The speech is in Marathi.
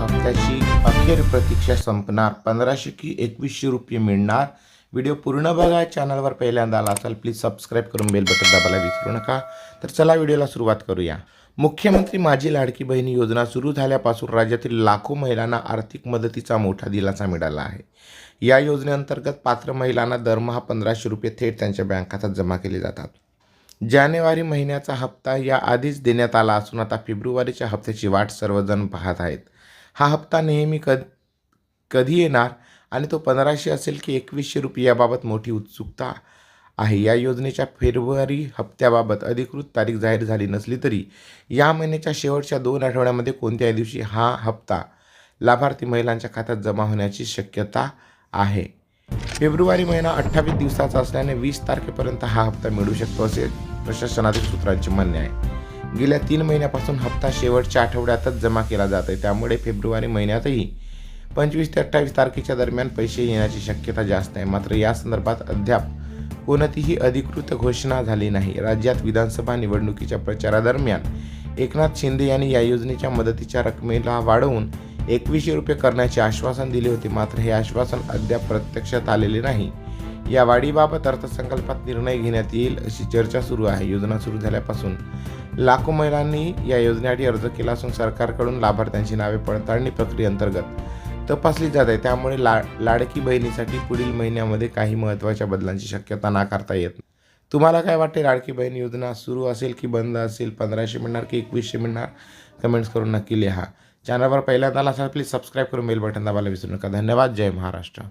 अखेर प्रतीक्षा संपणार. पंधराशे की एकवीसशे रुपये मिळणार. व्हिडिओ पूर्ण बघा चॅनलवर पहिल्यांदा आला असाल प्लीज सबस्क्राईब करून बेल बटन दाबायला विसरू नका. तर चला व्हिडिओला सुरुवात करूया. मुख्यमंत्री माझी लाडकी बहिणी योजना सुरू झाल्यापासून राज्यातील लाखो महिलांना आर्थिक मदतीचा मोठा दिलासा मिळाला आहे. या योजनेअंतर्गत पात्र महिलांना दरमहा पंधराशे रुपये थेट त्यांच्या बँक खात्यात जमा केले जातात. जानेवारी महिन्याचा हप्ता या आधीच देण्यात आला असून आता फेब्रुवारीच्या हप्त्याची वाट सर्वजण पाहत आहेत. हा हप्ता नेहमी कध कधी येणार? आणि तो पंधराशे असेल की एकवीसशे रुपये याबाबत मोठी उत्सुकता आहे. या योजनेच्या फेब्रुवारी हप्त्याबाबत अधिकृत तारीख जाहीर झाली नसली तरी या महिन्याच्या शेवटच्या दोन आठवड्यामध्ये कोणत्याही दिवशी हा हप्ता लाभार्थी महिलांच्या खात्यात जमा होण्याची शक्यता आहे. फेब्रुवारी महिना अठ्ठावीस दिवसाचा असल्याने वीस तारखेपर्यंत हा हप्ता मिळू शकतो असे प्रशासनातील सूत्रांचे म्हणणे आहे. गेल्या तीन महिन्यापासून हप्ता शेवटच्या आठवड्यातच जमा केला जात आहे त्यामुळे फेब्रुवारी महिन्यातही पंचवीस ते अठ्ठावीस तारखेच्या दरम्यान पैसे येण्याची शक्यता जास्त आहे. मात्र या संदर्भात अद्याप कोणतीही अधिकृत घोषणा झाली नाही. राज्यात विधानसभा निवडणुकीच्या प्रचारादरम्यान एकनाथ शिंदे यांनी या योजनेच्या मदतीच्या रकमेला वाढवून एकवीसशे रुपये करण्याचे आश्वासन दिले होते. मात्र हे आश्वासन अद्याप प्रत्यक्षात आलेले नाही. या वाढीबाबत अर्थसंकल्पात निर्णय घेण्यात येईल अशी चर्चा सुरू आहे. योजना सुरू झाल्यापासून लाखो महिलांनी या योजनेसाठी अर्ज केला असून सरकारकडून लाभार्थ्यांची नावे पडताळणी प्रक्रियेअंतर्गत तपासली जात आहे. त्यामुळे ला लाडकी बहिणीसाठी पुढील महिन्यामध्ये काही महत्त्वाच्या बदलांची शक्यता नाकारता येत नाही. तुम्हाला काय वाटते? लाडकी बहीण योजना सुरू असेल की बंद असेल? पंधराशे मिळणार की एकवीसशे मिळणार? कमेंट्स करून नक्की लिहा. चॅनलवर पहिल्यांदा आला असाल प्लीज सबस्क्राईब करून बेल बटन दाबायला विसरू नका. धन्यवाद. जय महाराष्ट्र.